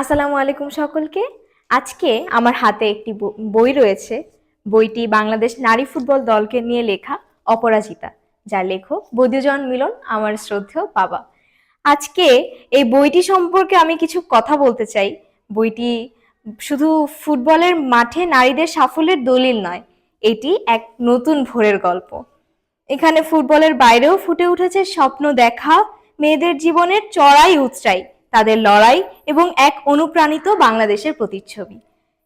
আসসালামু আলাইকুম সকলকে। আজকে আমার হাতে একটি বই রয়েছে। বইটি বাংলাদেশ নারী ফুটবল দলকে নিয়ে লেখা অপরাজিতা, যার লেখক বৈদ্যজন মিলন, আমার শ্রদ্ধেয় বাবা। আজকে এই বইটি সম্পর্কে আমি কিছু কথা বলতে চাই। বইটি শুধু ফুটবলের মাঠে নারীদের সাফল্যের দলিল নয়, এটি এক নতুন ভোরের গল্প। এখানে ফুটবলের বাইরেও ফুটে উঠেছে স্বপ্ন দেখা, মেয়েদের জীবনের চড়াই উৎরাই তাদের লড়াই এবং এক অনুপ্রাণিত বাংলাদেশের প্রতিচ্ছবি।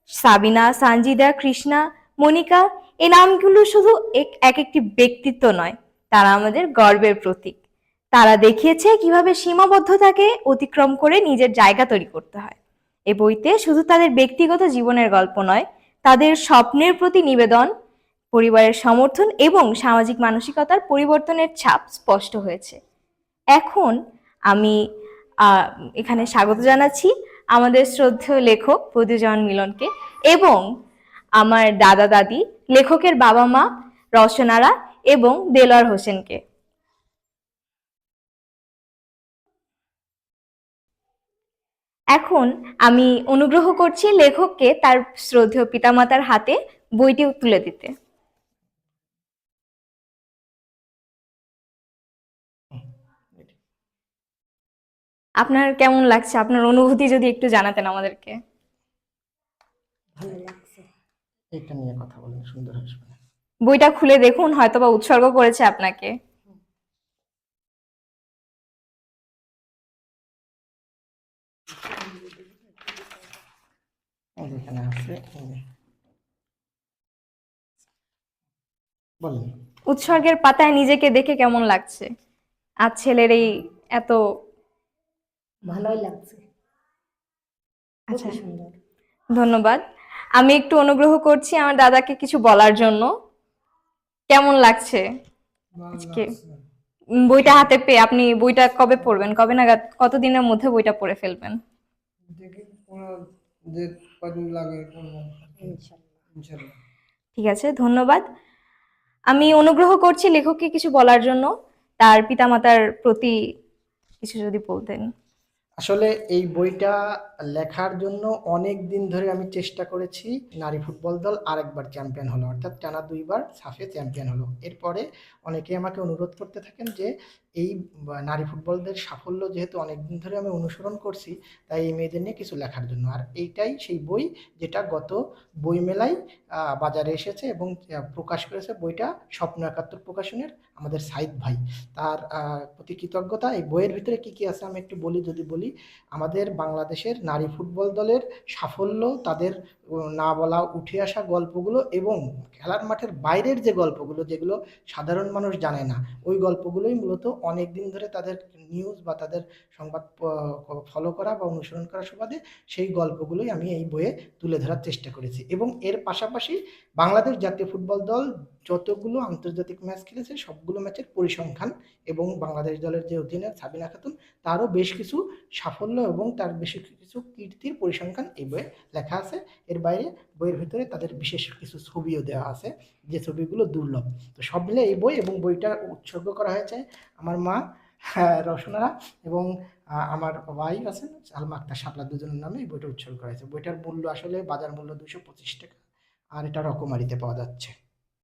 সাবিনা, সানজিদা, কৃষ্ণা, মনিকা, এ নামগুলো শুধু এক- এক একটি ব্যক্তিত্ব নয়, তারা আমাদের গর্বের প্রতীক। তারা দেখিয়েছে কীভাবে সীমাবদ্ধতাকে অতিক্রম করে নিজের জায়গা তৈরি করতে হয়। এ বইতে শুধু তাদের ব্যক্তিগত জীবনের গল্প নয়, তাদের স্বপ্নের প্রতি নিবেদন, পরিবারের সমর্থন এবং সামাজিক মানসিকতার পরিবর্তনের ছাপ স্পষ্ট হয়েছে। এখন আমি এখানে স্বাগত জানাচ্ছি আমাদের শ্রদ্ধেয় লেখক প্রদ্যুজন মিলনকে এবং আমার দাদা দাদি, লেখকের বাবা মা রচনারা এবং দেলোয়ার হোসেনকে। এখন আমি অনুগ্রহ করছি লেখককে তার শ্রদ্ধেয় পিতামাতার হাতে বইটি তুলে দিতে। আপনার কেমন লাগছে? আপনার অনুভূতি যদি একটু জানাতেন আমাদেরকে। ভালো লাগছে। এটা নিয়ে কথা বলেন সুন্দর আসবে বইটা খুলে দেখুন হয়তোবা উৎসর্গ করেছে আপনাকে। এই এখানে আছে বলেন। উৎসর্গের পাতায় নিজেকে দেখে কেমন লাগছে? আর ছেলের এই এত ভালোই লাগছে। আচ্ছা। সুন্দর। ধন্যবাদ। আমি একটু অনুগ্রহ করছি আমার দাদাকে কিছু বলার জন্য। কেমন লাগছে? আজকে বইটা হাতে পেয়ে আপনি বইটা কবে পড়বেন? কবে নাগাদ? কতদিনের মধ্যে বইটা পড়ে ফেলবেন? ঠিক আছে ধন্যবাদ। আমি অনুগ্রহ করছি লেখককে কিছু বলার জন্য। তার পিতামাতার প্রতি কিছু যদি বলতেন। আসলে এই বইটা লেখার জন্য অনেক দিন ধরে আমি চেষ্টা করেছি। নারী ফুটবল দল আরেকবার চ্যাম্পিয়ন হলো, অর্থাৎ টানা দুইবার সাফে চ্যাম্পিয়ন হলো। এরপরে অনেকে আমাকে অনুরোধ করতে থাকেন যে এই নারী ফুটবলদের সাফল্য যেহেতু অনেক দিন ধরে আমি অনুসরণ করছি, তাই এই মেয়েদের নিয়ে কিছু লেখার জন্য। আর এইটাই সেই বই যেটা গত বইমেলায় বাজারে এসেছে এবং প্রকাশ করেছে। বইটা স্বপ্ন একাত্তর প্রকাশনের আমাদের সাইদ ভাই। তার প্রতি কৃতজ্ঞতা। এই বইয়ের ভিতরে কি কি আছে আমি একটু বলি, যদি বলি। আমাদের বাংলাদেশের নারী ফুটবল দলের সাফল্য, তাদের না বলা উঠে আসা গল্পগুলো এবং খেলার মাঠের বাইরের যে গল্পগুলো, যেগুলো সাধারণ মানুষ জানে না, ওই গল্পগুলোই মূলত অনেক দিন ধরে তাদের নিউজ বা তাদের সংবাদ ফলো করা বা অনুসরণ করার সুবাদে সেই গল্পগুলোই আমি এই বইয়ে তুলে ধরার চেষ্টা করেছি। এবং এর পাশাপাশি বাংলাদেশ জাতীয় ফুটবল দল যতগুলো আন্তর্জাতিক ম্যাচ খেলেছে, সবগুলো ম্যাচের পরিসংখ্যান এবং বাংলাদেশ দলের যে অধীনে সাবিনা খাতুন, তারও বেশ কিছু সাফল্য এবং তার বেশ কিছু কীর্তির পরিসংখ্যান এই বইয়ে লেখা আছে। এর বাইরে বইয়ের ভিতরে তাদের বিশেষ কিছু ছবিও দেওয়া আছে, যে ছবিগুলো দুর্লভ। তো সব মিলে এই বই এবং বইটা উৎসর্গ করা হয়েছে আমার মা হ্যাঁ, রসনারা এবং আমার ভাই আছেন আলমা আক্তার শাপলা দুজনের নামে এই বইটা উৎসর্গ করা হয়েছে। বইটার মূল্য আসলে বাজার মূল্য দুশো পঁচিশ টাকা আর এটা রকমারিতে পাওয়া যাচ্ছে।